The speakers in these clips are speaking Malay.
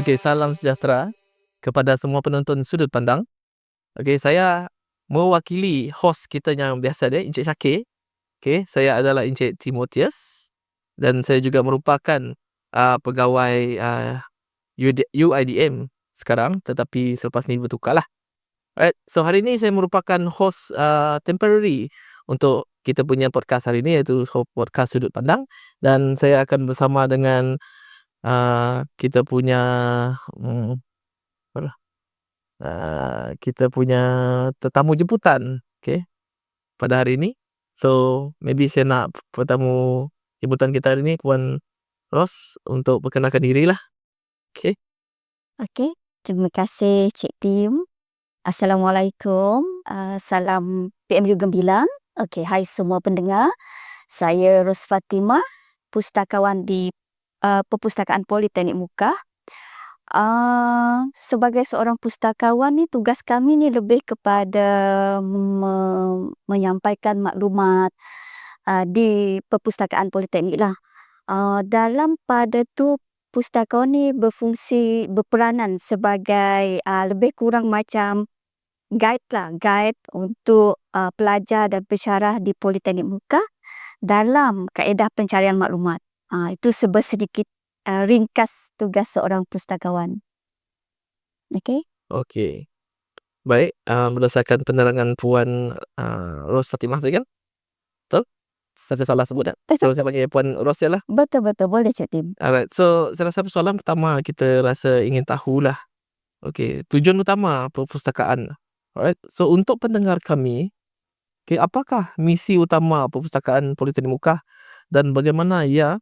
Okey, salam sejahtera kepada semua penonton Sudut Pandang. Okey, saya mewakili hos kita yang biasa dia, Encik Syakir. Okey, saya adalah Encik Timotius dan saya juga merupakan uh, pegawai uh, UIDM sekarang tetapi selepas ni bertukar lah. Alright, so hari ni saya merupakan host uh, temporary untuk kita punya podcast hari ni iaitu podcast Sudut Pandang dan saya akan bersama dengan uh, kita punya um, uh, kita punya tetamu jemputan okay, pada hari ini. So maybe saya nak tetamu jemputan kita hari ini Puan Ros untuk perkenalkan diri lah. Okay. Okay. Terima kasih Cik Tim. Assalamualaikum. Uh, salam PMU Gembilang. Okay. Hai semua pendengar. Saya Ros Fatimah, pustakawan di uh, Perpustakaan Politeknik Muka. Uh, sebagai seorang pustakawan ni tugas kami ni lebih kepada me- menyampaikan maklumat uh, di perpustakaan politeknik lah. Uh, dalam pada tu pustakawan ni berfungsi berperanan sebagai uh, lebih kurang macam guide lah, guide untuk uh, pelajar dan pensyarah di Politeknik Muka dalam kaedah pencarian maklumat. Uh, itu sedikit uh, ringkas tugas seorang pustakawan. Okey? Okey. Baik, uh, berdasarkan penerangan Puan uh, Ros Fatimah tadi kan? Betul? Saya salah sebut tak? So, saya panggil Puan Ros lah. Betul-betul. Boleh, Cik Tim. Alright, so saya rasa soalan pertama kita rasa ingin tahulah. Okey, tujuan utama perpustakaan. Alright, so untuk pendengar kami, okay, apakah misi utama perpustakaan Politeknik Muka dan bagaimana ia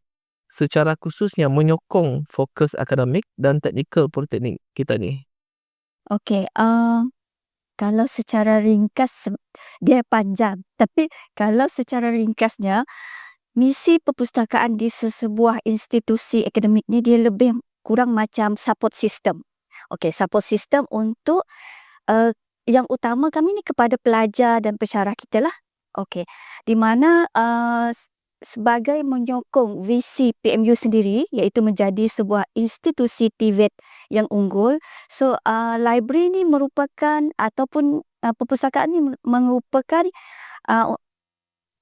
secara khususnya menyokong fokus akademik dan teknikal politeknik kita ni. Okey, uh, kalau secara ringkas dia panjang, tapi kalau secara ringkasnya misi perpustakaan di sesebuah institusi akademik ni dia lebih kurang macam support system. Okey, support system untuk uh, yang utama kami ni kepada pelajar dan pensyarah kita lah. Okey, di mana uh, sebagai menyokong visi PMU sendiri iaitu menjadi sebuah institusi TVET yang unggul. So uh, library ni merupakan ataupun uh, perpustakaan ni merupakan uh,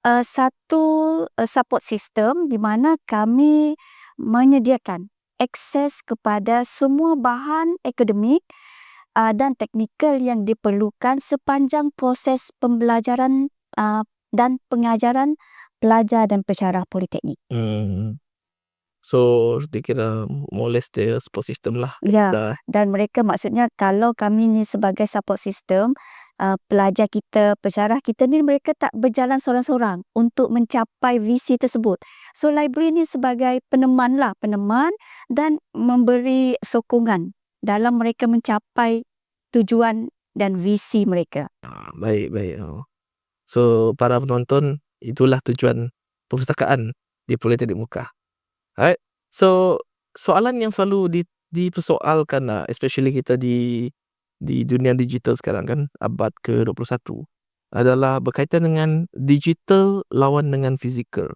uh, satu uh, support system di mana kami menyediakan akses kepada semua bahan akademik uh, dan teknikal yang diperlukan sepanjang proses pembelajaran uh, dan pengajaran pelajar dan pensyarah politeknik. Hmm. So, dia kira more or less dia support system lah. Ya, dah. dan mereka maksudnya kalau kami ni sebagai support system, uh, pelajar kita, pensyarah kita ni mereka tak berjalan seorang-seorang untuk mencapai visi tersebut. So, library ni sebagai peneman lah, peneman dan memberi sokongan dalam mereka mencapai tujuan dan visi mereka. Ah, baik, baik. Oh. So, para penonton itulah tujuan perpustakaan di Politeknik Muka. Alright. So, soalan yang selalu di, dipersoalkan lah, especially kita di di dunia digital sekarang kan, abad ke-21, adalah berkaitan dengan digital lawan dengan fizikal.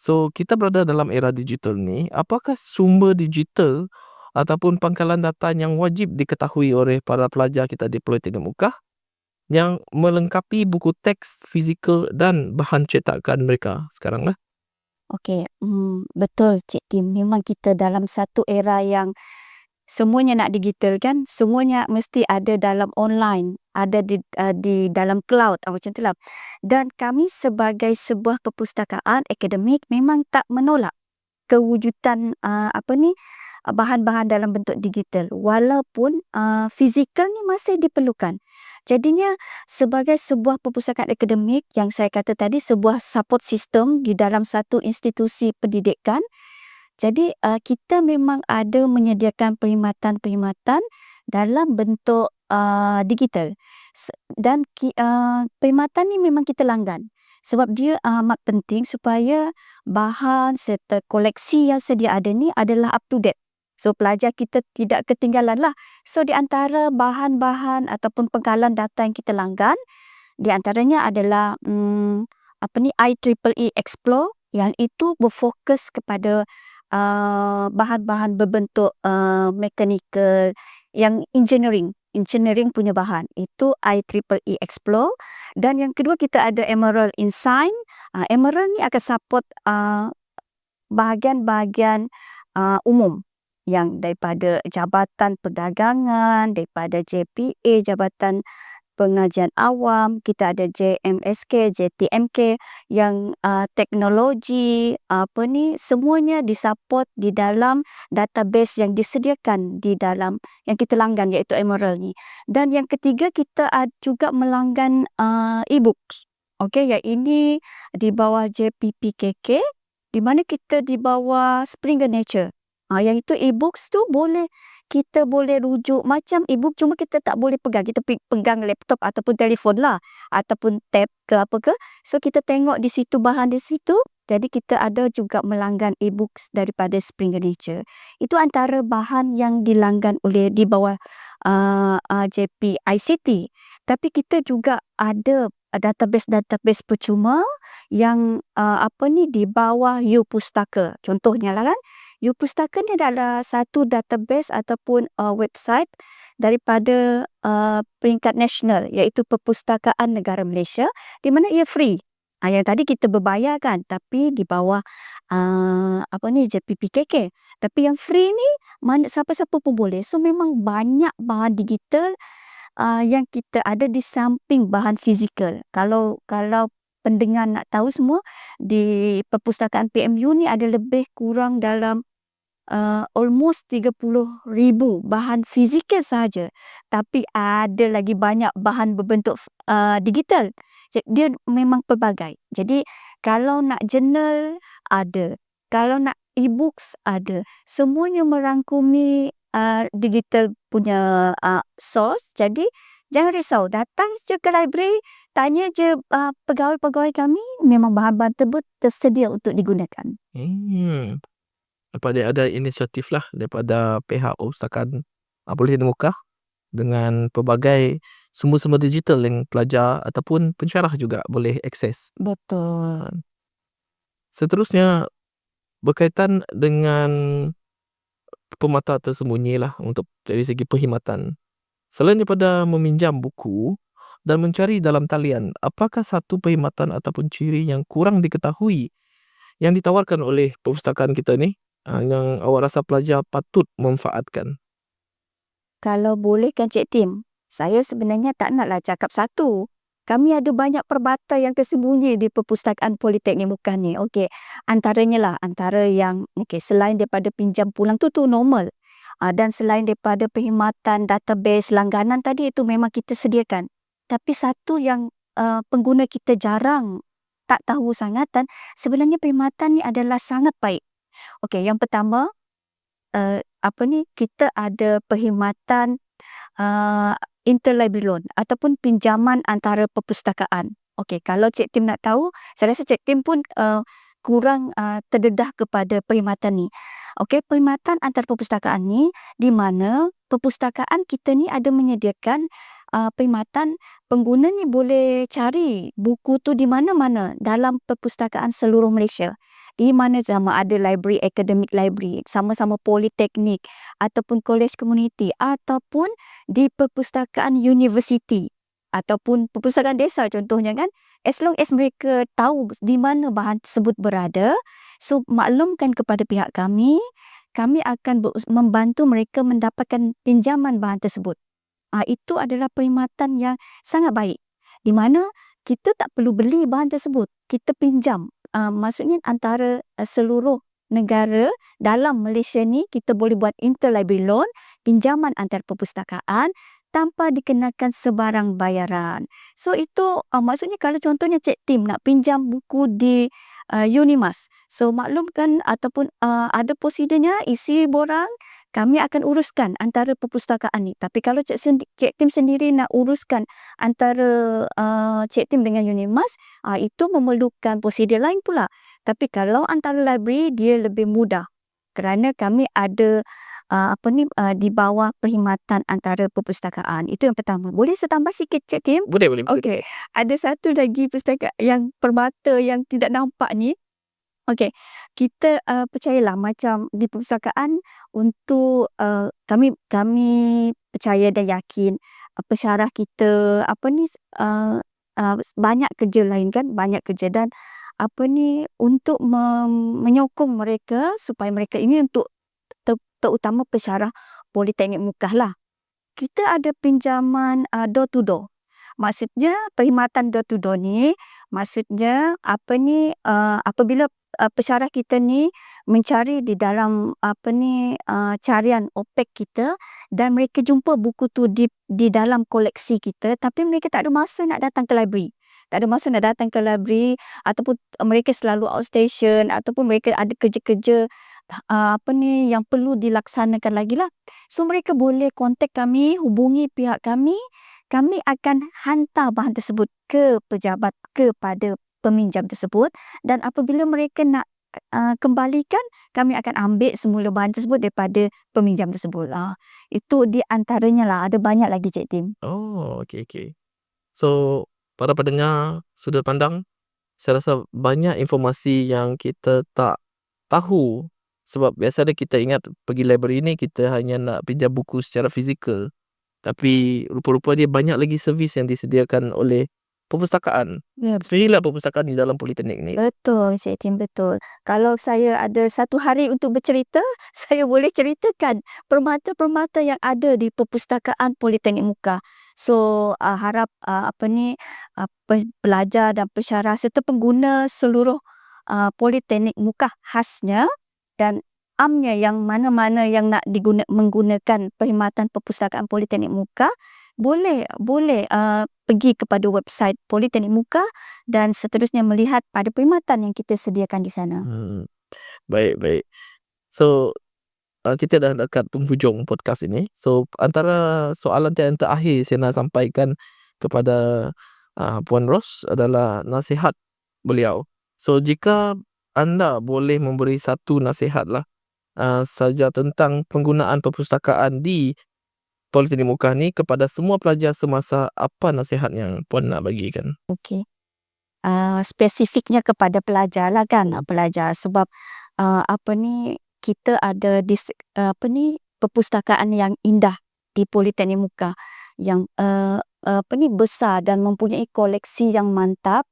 So, kita berada dalam era digital ni, apakah sumber digital ataupun pangkalan data yang wajib diketahui oleh para pelajar kita di Politeknik Muka yang melengkapi buku teks fizikal dan bahan cetakan mereka sekarang lah. Okey, hmm, betul Cik Tim. Memang kita dalam satu era yang semuanya nak digital kan, semuanya mesti ada dalam online, ada di uh, di dalam cloud uh, macam itulah. Dan kami sebagai sebuah perpustakaan akademik memang tak menolak kewujudan uh, apa ni bahan-bahan dalam bentuk digital walaupun uh, fizikal ni masih diperlukan. Jadinya sebagai sebuah perpustakaan akademik yang saya kata tadi sebuah support system di dalam satu institusi pendidikan. Jadi uh, kita memang ada menyediakan perkhidmatan-perkhidmatan dalam bentuk uh, digital. Dan uh, perkhidmatan ni memang kita langgan. Sebab dia amat penting supaya bahan serta koleksi yang sedia ada ni adalah up to date. So pelajar kita tidak ketinggalan lah. So di antara bahan-bahan ataupun penggalan data yang kita langgan, di antaranya adalah hmm, apa ni IEEE Explore yang itu berfokus kepada uh, bahan-bahan berbentuk uh, mechanical yang engineering engineering punya bahan. Itu IEEE Explore. Dan yang kedua kita ada Emerald Insign. Uh, Emerald ni akan support uh, bahagian-bahagian uh, umum yang daripada Jabatan Perdagangan, daripada JPA, Jabatan pengajian awam, kita ada JMSK, JTMK yang uh, teknologi apa ni semuanya disupport di dalam database yang disediakan di dalam yang kita langgan iaitu Emerald ni. Dan yang ketiga kita juga melanggan uh, e-books. Okey, yang ini di bawah JPPKK di mana kita di bawah Springer Nature. Ha, yang itu e-books tu boleh kita boleh rujuk macam e-book cuma kita tak boleh pegang. Kita pegang laptop ataupun telefon lah. Ataupun tab ke apa ke. So kita tengok di situ bahan di situ. Jadi kita ada juga melanggan e-books daripada Springer Nature. Itu antara bahan yang dilanggan oleh di bawah uh, uh, JP ICT. Tapi kita juga ada database-database percuma yang uh, apa ni di bawah U Pustaka. Contohnya lah kan. U Pustaka ni adalah satu database ataupun uh, website daripada uh, peringkat nasional iaitu Perpustakaan Negara Malaysia di mana ia free. Uh, yang tadi kita berbayar kan tapi di bawah uh, apa ni JPPKK. Tapi yang free ni mana siapa-siapa pun boleh. So memang banyak bahan digital uh, yang kita ada di samping bahan fizikal. Kalau kalau pendengar nak tahu semua di perpustakaan PMU ni ada lebih kurang dalam uh, almost 30 ribu bahan fizikal saja. Tapi ada lagi banyak bahan berbentuk uh, digital. Dia memang pelbagai. Jadi kalau nak journal ada. Kalau nak e-books ada. Semuanya merangkumi uh, digital punya uh, source. Jadi jangan risau, datang je ke library, tanya je uh, pegawai-pegawai kami, memang bahan-bahan tersebut tersedia untuk digunakan. Hmm. Daripada ada inisiatif lah daripada pihak perpustakaan uh, Politeknik Muka dengan pelbagai sumber-sumber digital yang pelajar ataupun pensyarah juga boleh akses. Betul. Seterusnya berkaitan dengan pemata tersembunyi lah untuk dari segi perkhidmatan. Selain daripada meminjam buku dan mencari dalam talian, apakah satu perkhidmatan ataupun ciri yang kurang diketahui yang ditawarkan oleh perpustakaan kita ni ah, yang awak rasa pelajar patut memanfaatkan? Kalau boleh kan Cik Tim, saya sebenarnya tak naklah cakap satu kami ada banyak perbata yang tersembunyi di perpustakaan Politeknik Muka ni. Okey, antaranya lah antara yang okey selain daripada pinjam pulang tu tu normal. Uh, dan selain daripada perkhidmatan database langganan tadi itu memang kita sediakan. Tapi satu yang uh, pengguna kita jarang tak tahu sangat dan sebenarnya perkhidmatan ni adalah sangat baik. Okey, yang pertama uh, apa ni kita ada perkhidmatan uh, interlibrary loan ataupun pinjaman antara perpustakaan. Okey, kalau Cik Tim nak tahu, saya rasa Cik Tim pun uh, kurang uh, terdedah kepada perkhidmatan ni. Okey, perkhidmatan antara perpustakaan ni di mana perpustakaan kita ni ada menyediakan uh, perkhidmatan pengguna ni boleh cari buku tu di mana-mana dalam perpustakaan seluruh Malaysia di mana sama ada library, academic library, sama-sama politeknik ataupun college community ataupun di perpustakaan university ataupun perpustakaan desa contohnya kan. As long as mereka tahu di mana bahan tersebut berada so maklumkan kepada pihak kami kami akan membantu mereka mendapatkan pinjaman bahan tersebut. Uh, itu adalah perkhidmatan yang sangat baik. Di mana kita tak perlu beli bahan tersebut kita pinjam uh, maksudnya antara uh, seluruh negara dalam Malaysia ni kita boleh buat interlibrary loan, pinjaman antar perpustakaan tanpa dikenakan sebarang bayaran. So itu uh, maksudnya kalau contohnya Cik Tim nak pinjam buku di uh, Unimas. So maklumkan ataupun uh, ada prosedurnya isi borang kami akan uruskan antara perpustakaan ni. Tapi kalau Cik, sendi- Cik Tim sendiri nak uruskan antara uh, Cik Tim dengan Unimas, uh, itu memerlukan prosedur lain pula. Tapi kalau antara library, dia lebih mudah. Kerana kami ada uh, apa ni uh, di bawah perkhidmatan antara perpustakaan. Itu yang pertama. Boleh saya tambah sikit Cik Tim? Boleh, boleh. Okey. Ada satu lagi pustaka yang permata yang tidak nampak ni. Okey, kita, uh, percayalah macam di perpustakaan untuk, uh, kami kami percaya dan yakin, uh, pensyarah kita apa ni, uh, uh, banyak kerja lain kan, banyak kerja dan apa ni, untuk mem menyokong mereka supaya mereka ini untuk ter terutama pensyarah politeknik Mukah lah. Kita ada pinjaman, uh, door to door. Maksudnya perkhidmatan door to door ni, maksudnya apa ni, uh, apabila uh, pensyarah kita ni mencari di dalam apa ni uh, carian OPEC kita dan mereka jumpa buku tu di di dalam koleksi kita tapi mereka tak ada masa nak datang ke library. Tak ada masa nak datang ke library ataupun mereka selalu outstation ataupun mereka ada kerja-kerja uh, apa ni yang perlu dilaksanakan lagi lah. So mereka boleh kontak kami, hubungi pihak kami. Kami akan hantar bahan tersebut ke pejabat kepada peminjam tersebut dan apabila mereka nak uh, kembalikan kami akan ambil semula bahan tersebut daripada peminjam tersebut. Uh, itu di antaranya lah. Ada banyak lagi cik tim. Oh okey okey so para pendengar sudut pandang saya rasa banyak informasi yang kita tak tahu. Sebab biasanya kita ingat pergi library ni kita hanya nak pinjam buku secara fizikal. Tapi rupa-rupa dia banyak lagi servis yang disediakan oleh perpustakaan. Ya, Sebenarnya perpustakaan di dalam politeknik ni. betul Cik Tim, betul. Kalau saya ada satu hari untuk bercerita, saya boleh ceritakan permata-permata yang ada di perpustakaan Politeknik Muka. So, uh, harap uh, apa ni uh, pelajar dan pensyarah serta pengguna seluruh uh, Politeknik Muka khasnya dan amnya yang mana-mana yang nak diguna, menggunakan perkhidmatan perpustakaan Politeknik Muka boleh boleh uh, pergi kepada website Politeknik Muka dan seterusnya melihat pada perkhidmatan yang kita sediakan di sana. Hmm. Baik, baik. So, uh, kita dah dekat penghujung podcast ini. So, antara soalan yang terakhir saya nak sampaikan kepada uh, Puan Ros adalah nasihat beliau. So, jika anda boleh memberi satu nasihat lah uh, saja tentang penggunaan perpustakaan di Politeknik Mukah ni kepada semua pelajar semasa apa nasihat yang puan nak bagikan? Okey. Uh, spesifiknya kepada pelajar lah kan, uh, pelajar sebab uh, apa ni kita ada dis, uh, apa ni perpustakaan yang indah di Politeknik Muka yang uh, apa ni besar dan mempunyai koleksi yang mantap.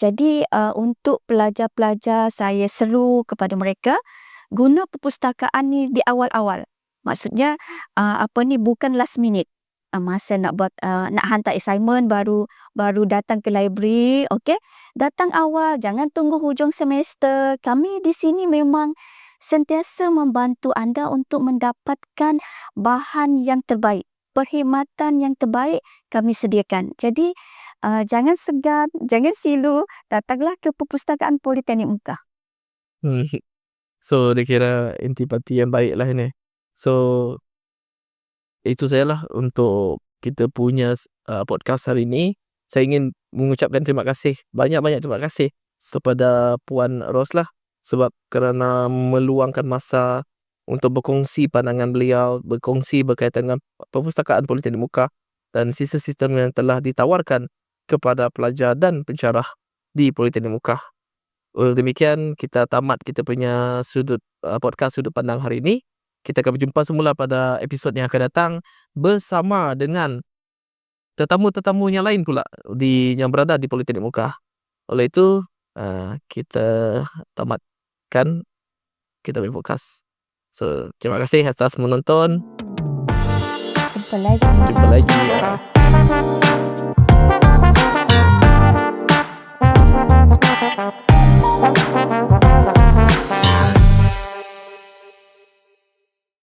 Jadi uh, untuk pelajar-pelajar saya seru kepada mereka guna perpustakaan ni di awal-awal Maksudnya uh, apa ni bukan last minute. Uh, masa nak buat uh, nak hantar assignment baru baru datang ke library, okey? Datang awal, jangan tunggu hujung semester. Kami di sini memang sentiasa membantu anda untuk mendapatkan bahan yang terbaik. Perkhidmatan yang terbaik kami sediakan. Jadi uh, jangan segan, jangan silu, datanglah ke perpustakaan Politeknik Muka. Hmm. So dia kira intipati yang baik lah ini. So itu sajalah untuk kita punya uh, podcast hari ini. Saya ingin mengucapkan terima kasih, banyak-banyak terima kasih kepada Puan Ros lah sebab kerana meluangkan masa untuk berkongsi pandangan beliau, berkongsi berkaitan dengan perpustakaan Politeknik Muka dan sistem-sistem yang telah ditawarkan kepada pelajar dan pensyarah di Politeknik Muka. Oleh demikian, kita tamat kita punya sudut uh, podcast sudut pandang hari ini kita akan berjumpa semula pada episod yang akan datang bersama dengan tetamu-tetamu yang lain pula di yang berada di Politeknik Muka. Oleh itu, uh, kita tamatkan kita punya podcast. So, terima kasih atas menonton. Jumpa lagi. Jumpa lagi. Ya.